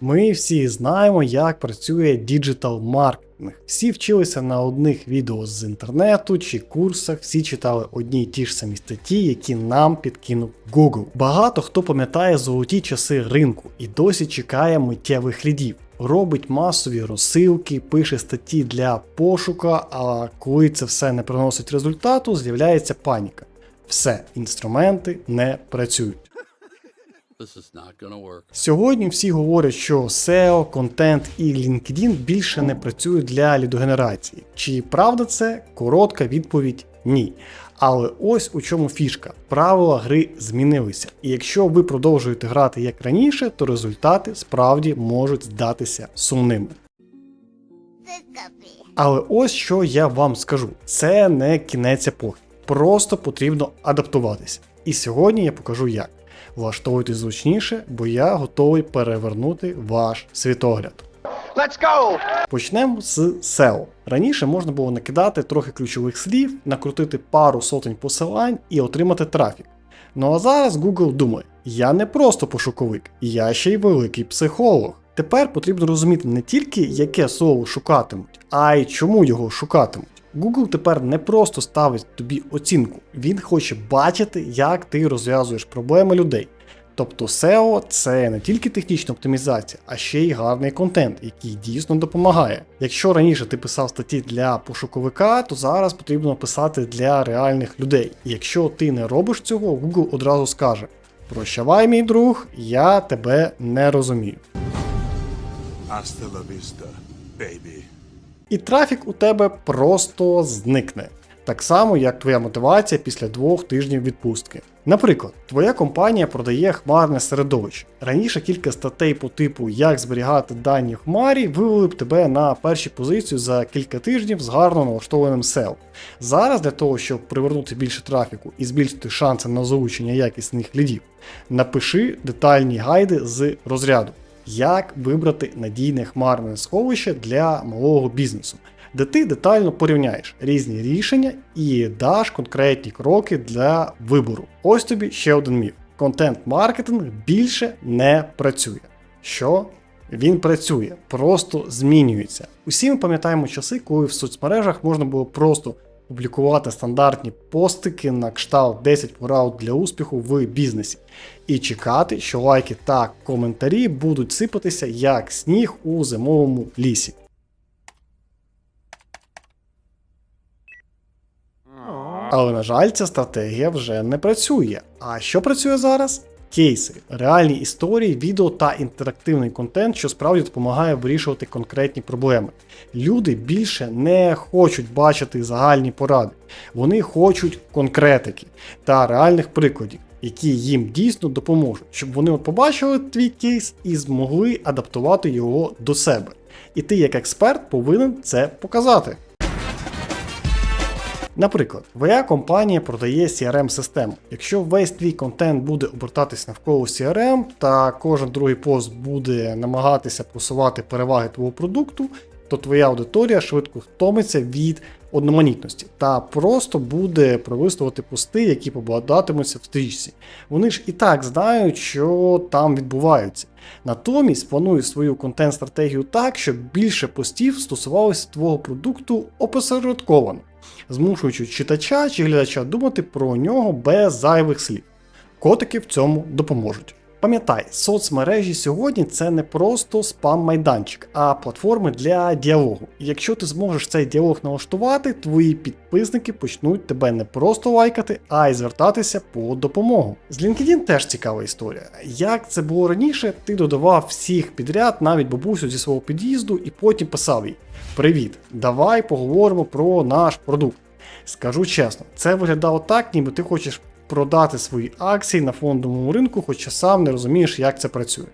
Ми всі знаємо, як працює діджитал маркетинг. Всі вчилися на одних відео з інтернету чи курсах, всі читали одні й ті ж самі статті, які нам підкинув Google. Багато хто пам'ятає золоті часи ринку і досі чекає миттєвих лідів. Робить масові розсилки, пише статті для пошука, а коли це все не приносить результату, з'являється паніка. Все, інструменти не працюють. Сьогодні всі говорять, що SEO, контент і LinkedIn більше не працюють для лідогенерації. Чи правда це? Коротка відповідь ні. Але ось у чому фішка. Правила гри змінилися. І якщо ви продовжуєте грати як раніше, то результати справді можуть здатися сумними. Але ось що я вам скажу: це не кінець епохи. Просто потрібно адаптуватися. І сьогодні я покажу як. Влаштовуйтесь зручніше, бо я готовий перевернути ваш світогляд. Let's go! Почнемо з SEO. Раніше можна було накидати трохи ключових слів, накрутити пару сотень посилань і отримати трафік. Ну а зараз Google думає: я не просто пошуковик, я ще й великий психолог. Тепер потрібно розуміти не тільки яке слово шукатимуть, а й чому його шукатимуть. Google тепер не просто ставить тобі оцінку, він хоче бачити, як ти розв'язуєш проблеми людей. Тобто SEO це не тільки технічна оптимізація, а ще й гарний контент, який дійсно допомагає. Якщо раніше ти писав статті для пошуковика, то зараз потрібно писати для реальних людей. І якщо ти не робиш цього, Google одразу скаже: Прощавай, мій друг, я тебе не розумію. Hasta la vista, baby. І трафік у тебе просто зникне. Так само, як твоя мотивація після двох тижнів відпустки. Наприклад, твоя компанія продає хмарне середовище. Раніше кілька статей по типу як зберігати дані в хмарі вивели б тебе на перші позицію за кілька тижнів з гарно налаштованим SEO. Зараз для того, щоб привернути більше трафіку і збільшити шанси на залучення якісних лідів, напиши детальні гайди з розряду як вибрати надійне хмарне сховище для малого бізнесу, де ти детально порівняєш різні рішення і даш конкретні кроки для вибору. Ось тобі ще один міф: контент-маркетинг більше не працює. Що? Він працює, просто змінюється. Усі ми пам'ятаємо часи, коли в соцмережах можна було просто публікувати стандартні постики на кшталт 10 порад для успіху в бізнесі і чекати, що лайки та коментарі будуть сипатися як сніг у зимовому лісі. Але, на жаль, ця стратегія вже не працює. А що працює зараз? Кейси, реальні історії, відео та інтерактивний контент, що справді допомагає вирішувати конкретні проблеми. Люди більше не хочуть бачити загальні поради, вони хочуть конкретики та реальних прикладів, які їм дійсно допоможуть, щоб вони от побачили твій кейс і змогли адаптувати його до себе. І ти, як експерт, повинен це показати. Наприклад, твоя компанія продає CRM-систему. Якщо весь твій контент буде обертатись навколо CRM, та кожен другий пост буде намагатися просувати переваги твого продукту, то твоя аудиторія швидко втомиться від одноманітності та просто буде пролистувати пости, які попадатимуться в стрічці. Вони ж і так знають, що там відбувається. Натомість плануй свою контент-стратегію так, щоб більше постів стосувалося твого продукту опосередковано, змушуючи читача чи глядача думати про нього без зайвих слів. Котики в цьому допоможуть. Пам'ятай, соцмережі сьогодні це не просто спам-майданчик, а платформи для діалогу. І якщо ти зможеш цей діалог налаштувати, твої підписники почнуть тебе не просто лайкати, а й звертатися по допомогу. З LinkedIn теж цікава історія. Як це було раніше, ти додавав всіх підряд, навіть бабусю зі свого під'їзду, і потім писав їй: Привіт, давай поговоримо про наш продукт. Скажу чесно, це виглядало так, ніби ти хочеш продати свої акції на фондовому ринку, хоча сам не розумієш, як це працює.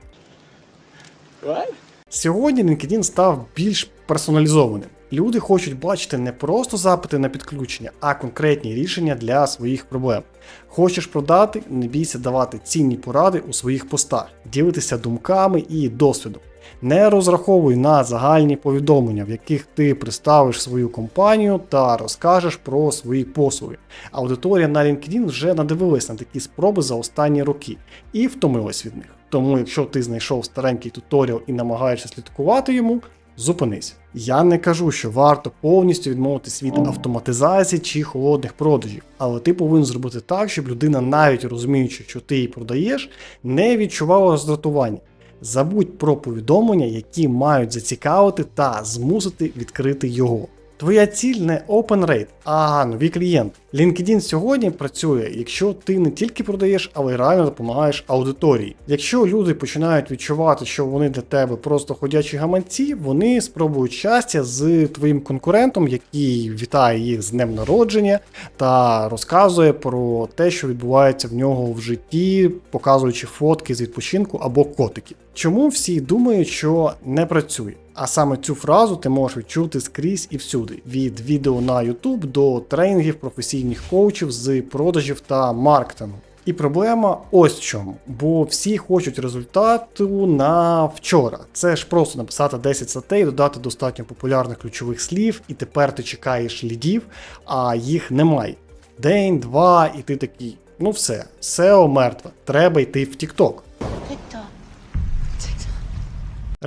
Сьогодні LinkedIn став більш персоналізованим. Люди хочуть бачити не просто запити на підключення, а конкретні рішення для своїх проблем. Хочеш продати, не бійся давати цінні поради у своїх постах, ділитися думками і досвідом. Не розраховуй на загальні повідомлення, в яких ти представиш свою компанію та розкажеш про свої послуги. Аудиторія на LinkedIn вже надивилась на такі спроби за останні роки і втомилась від них. Тому, якщо ти знайшов старенький туторіал і намагаєшся слідкувати йому, зупинись. Я не кажу, що варто повністю відмовитись від автоматизації чи холодних продажів, але ти повинен зробити так, щоб людина, навіть розуміючи, що ти їй продаєш, не відчувала роздратування. Забудь про повідомлення, які мають зацікавити та змусити відкрити його. Твоя ціль не open rate, а нові клієнти. LinkedIn сьогодні працює, якщо ти не тільки продаєш, але й реально допомагаєш аудиторії. Якщо люди починають відчувати, що вони для тебе просто ходячі гаманці, вони спробують щастя з твоїм конкурентом, який вітає їх з днем народження та розказує про те, що відбувається в нього в житті, показуючи фотки з відпочинку або котиків. Чому всі думають, що не працює? А саме цю фразу ти можеш відчути скрізь і всюди: від відео на YouTube до тренінгів професійних коучів з продажів та маркетингу. І проблема ось в чому, бо всі хочуть результату на вчора. Це ж просто написати 10 статей, додати достатньо популярних ключових слів, і тепер ти чекаєш лідів, а їх немає. День, два, і ти такий. Ну все, SEO мертве, треба йти в. TikTok.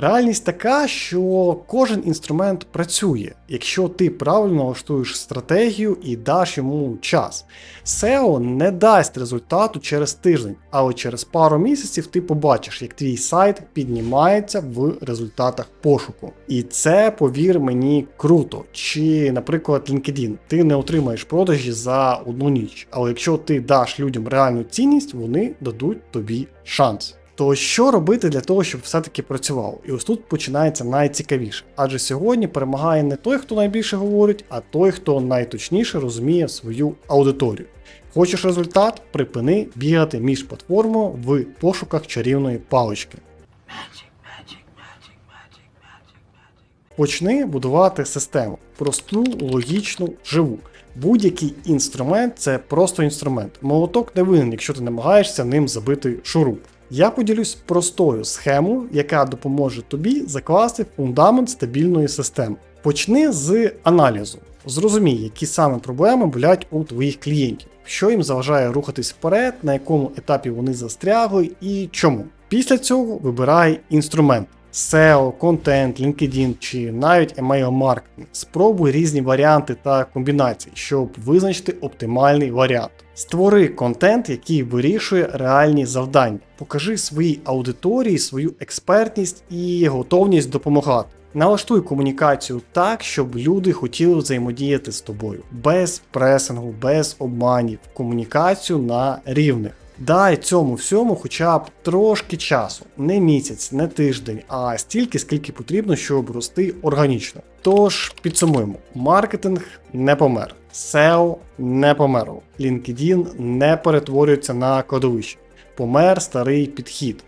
Реальність така, що кожен інструмент працює, якщо ти правильно налаштуєш стратегію і даш йому час. SEO не дасть результату через тиждень, але через пару місяців ти побачиш, як твій сайт піднімається в результатах пошуку. І це, повір мені, круто. Чи, наприклад, LinkedIn, ти не отримаєш продажі за одну ніч, але якщо ти даш людям реальну цінність, вони дадуть тобі шанс. То що робити для того, щоб все-таки працювало? І ось тут починається найцікавіше. Адже сьогодні перемагає не той, хто найбільше говорить, а той, хто найточніше розуміє свою аудиторію. Хочеш результат? Припини бігати між платформою в пошуках чарівної палички. Почни будувати систему просту, логічну, живу. Будь-який інструмент це просто інструмент. Молоток не винен, якщо ти намагаєшся ним забити шуруп. Я поділюсь простою схемою, яка допоможе тобі закласти фундамент стабільної системи. Почни з аналізу. Зрозумій, які саме проблеми болять у твоїх клієнтів, що їм заважає рухатись вперед, на якому етапі вони застрягли і чому. Після цього вибирай інструмент. SEO, контент, LinkedIn чи навіть email маркетинг. Спробуй різні варіанти та комбінації, щоб визначити оптимальний варіант. Створи контент, який вирішує реальні завдання. Покажи своїй аудиторії свою експертність і готовність допомагати. Налаштуй комунікацію так, щоб люди хотіли взаємодіяти з тобою без пресингу, без обманів, комунікацію на рівних. Дай цьому всьому хоча б трошки часу, не місяць, не тиждень, а стільки, скільки потрібно, щоб рости органічно. Тож підсумуємо: маркетинг не помер, SEO не померло, LinkedIn не перетворюється на кладовище. Помер старий підхід,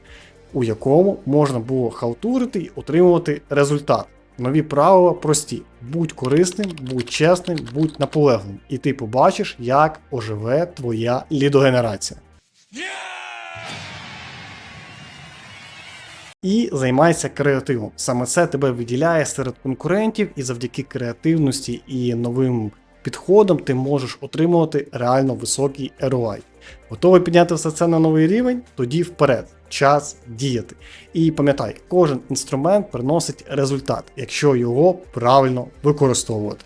у якому можна було халтурити і отримувати результат. Нові правила прості: будь корисним, будь чесним, будь наполеглим, і ти побачиш, як оживе твоя лідогенерація. І займайся креативом. Саме це тебе виділяє серед конкурентів, і завдяки креативності і новим підходам ти можеш отримувати реально високий ROI. Готовий підняти все це на новий рівень? Тоді вперед. Час діяти. І пам'ятай, кожен інструмент приносить результат, якщо його правильно використовувати.